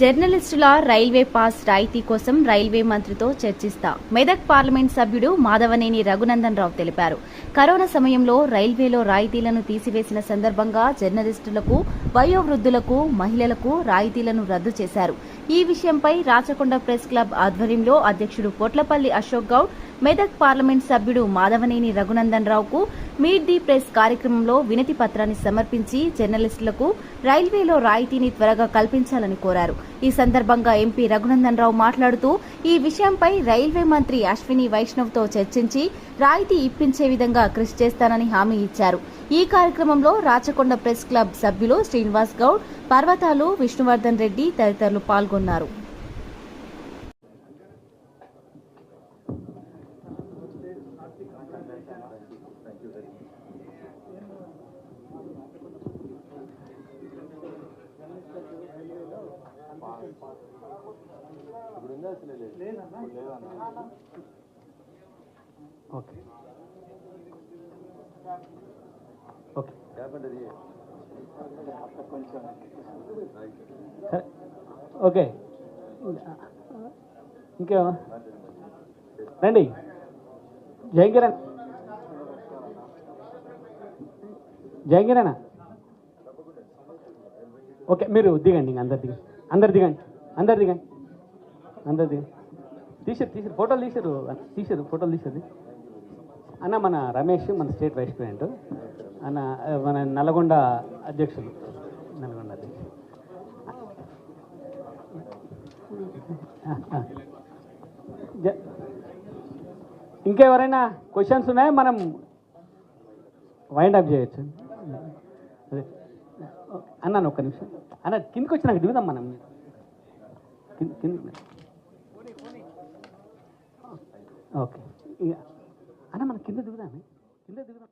జర్నలిస్టుల railway pass రాయితీ కోసం రైల్వే మంత్రితో చర్చిస్తా. మెదక్ పార్లమెంట్ సభ్యుడు మాధవనేని రఘునందన్ రావు తెలిపారు. కరోనా సమయంలో రైల్వేలో రాయితీలను తీసివేసిన సందర్భంగా జర్నలిస్టులకు వయోవృద్ధులకు మహిళలకు రాయితీలను రద్దు చేశారు. ఈ విషయంపై రాచకొండ ప్రెస్ క్లబ్ ఆధ్వర్యంలో అధ్యక్షుడు పొట్లపల్లి అశోక్ గౌడ్ మెదక్ పార్లమెంట్ సభ్యుడు మాధవనేని రఘునందన్ రావుకు మీట్ ది ప్రెస్ కార్యక్రమంలో వినతి పత్రాన్ని సమర్పించి జర్నలిస్టులకు రైల్వేలో రాయితీని త్వరగా కల్పించాలని కోరారు. ఈ సందర్భంగా ఎంపీ రఘునందన్ రావు మాట్లాడుతూ ఈ విషయంపై రైల్వే మంత్రి అశ్విని వైష్ణవ్తో చర్చించి రాయితీ ఇప్పించే విధంగా కృషి చేస్తానని హామీ ఇచ్చారు. ఈ కార్యక్రమంలో రాచకొండ ప్రెస్ క్లబ్ సభ్యులు శ్రీనివాస్ గౌడ్ పర్వతాలు విష్ణువర్ధన్ రెడ్డి తదితరులు పాల్గొన్నారు. ఓకే ఓకే ఓకే ఇంకే రండి జయకిరణ్ జయకిరణ్ ఓకే మీరు దిగండి ఇంక అందరు దిగండి. అందరు దిగండి. అందరు దిగండి. అందరు దిగండి. తీసారు తీసారు. ఫోటోలు తీసారు తీసారు ఫోటోలు తీసారు. అన్న మన రమేష్ మన స్టేట్ వైస్ ప్రెసిడెంట్. అన్న మన నల్గొండ అధ్యక్షులు. నల్గొండ అధ్యక్షులు. ఇంకెవరైనా క్వశ్చన్స్ ఉన్నాయా? మనం వైండ్ అప్ చేయొచ్చు. అన్నాను ఒక్క నిమిషం. అన్న కిందకి వచ్చినాక దిగుదాం మనం. కింద కింద. ఓకే. అన్న మనం కింద దిగుదామే. కింద దిగుదాం.